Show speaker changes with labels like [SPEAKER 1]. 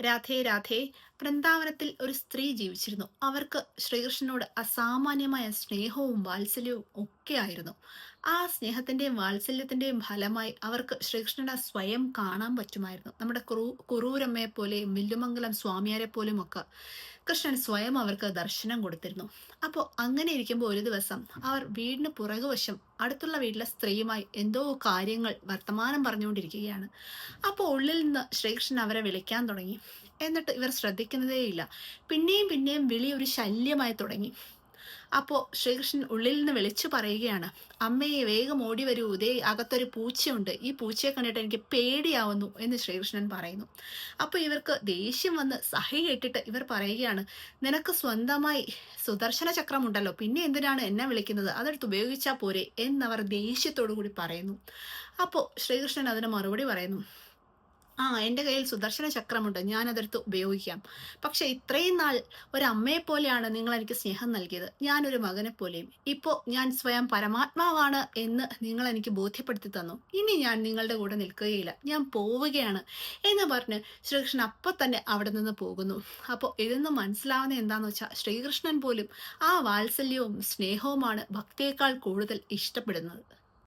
[SPEAKER 1] राधे राधे വൃന്ദാവനത്തിൽ ഒരു സ്ത്രീ ജീവിച്ചിരുന്നു. അവർക്ക് ശ്രീകൃഷ്ണനോട് അസാമാന്യമായ സ്നേഹവും വാത്സല്യവും ഒക്കെ ആയിരുന്നു. ആ സ്നേഹത്തിന്റെയും വാത്സല്യത്തിന്റെയും ഫലമായി അവർക്ക് ശ്രീകൃഷ്ണനെ സ്വയം കാണാൻ പറ്റുമായിരുന്നു. നമ്മുടെ കുറു കുറൂരമ്മയെ പോലെയും വില്ലുമംഗലം സ്വാമിയാരെ പോലും ഒക്കെ കൃഷ്ണൻ സ്വയം അവർക്ക് ദർശനം കൊടുത്തിരുന്നു. അപ്പോൾ അങ്ങനെ ഇരിക്കുമ്പോൾ ഒരു ദിവസം അവർ വീടിന് പുറകുവശം അടുത്തുള്ള വീട്ടിലെ സ്ത്രീയുമായി എന്തോ കാര്യങ്ങൾ വർത്തമാനം പറഞ്ഞുകൊണ്ടിരിക്കുകയാണ്. അപ്പോൾ ഉള്ളിൽ നിന്ന് ശ്രീകൃഷ്ണൻ അവരെ വിളിക്കാൻ തുടങ്ങി. എന്നിട്ട് ഇവർ ശ്രദ്ധിക്കുന്നതേയില്ല പിന്നെയും പിന്നെയും വിളി ഒരു ശല്യമായി തുടങ്ങി. അപ്പോൾ ശ്രീകൃഷ്ണൻ ഉള്ളിൽ നിന്ന് വിളിച്ചു പറയുകയാണ് അമ്മയെ വേഗം ഓടി വരൂ. ഇതേ അകത്തൊരു പൂച്ചയുണ്ട്. ഈ പൂച്ചയെ കണ്ടിട്ട് എനിക്ക് പേടിയാവുന്നു എന്ന് ശ്രീകൃഷ്ണൻ പറയുന്നു. അപ്പോൾ ഇവർക്ക് ദേഷ്യം വന്ന് സഹി കേട്ടിട്ട് ഇവർ പറയുകയാണ് നിനക്ക് സ്വന്തമായി സുദർശന ചക്രമുണ്ടല്ലോ. പിന്നെ എന്തിനാണ് എന്നെ വിളിക്കുന്നത്? അതെടുത്ത് ഉപയോഗിച്ചാൽ പോരെ എന്നവർ ദേഷ്യത്തോടു കൂടി പറയുന്നു. അപ്പോൾ ശ്രീകൃഷ്ണൻ അതിന് മറുപടി പറയുന്നു ആ എന്റെ കയ്യിൽ സുദർശന ചക്രമുണ്ട്. ഞാനതെടുത്ത് ഉപയോഗിക്കാം. പക്ഷെ ഇത്രയും നാൾ ഒരമ്മയെ പോലെയാണ് നിങ്ങൾ എനിക്ക് സ്നേഹം നൽകിയത്. ഞാനൊരു മകനെ പോലെയും. ഇപ്പോൾ ഞാൻ സ്വയം പരമാത്മാവാണ് എന്ന് നിങ്ങൾ എനിക്ക് ബോധ്യപ്പെടുത്തി തന്നു. ഇനി ഞാൻ നിങ്ങളുടെ കൂടെ നിൽക്കുകയില്ല. ഞാൻ പോവുകയാണ് എന്ന് പറഞ്ഞ് ശ്രീകൃഷ്ണൻ അപ്പം തന്നെ അവിടെ നിന്ന് പോകുന്നു. അപ്പോൾ ഇതെന്ന് മനസ്സിലാവുന്ന എന്താണെന്ന് വെച്ചാൽ ശ്രീകൃഷ്ണൻ പോലും ആ വാത്സല്യവും സ്നേഹവുമാണ് ഭക്തിയേക്കാൾ കൂടുതൽ ഇഷ്ടപ്പെടുന്നത്.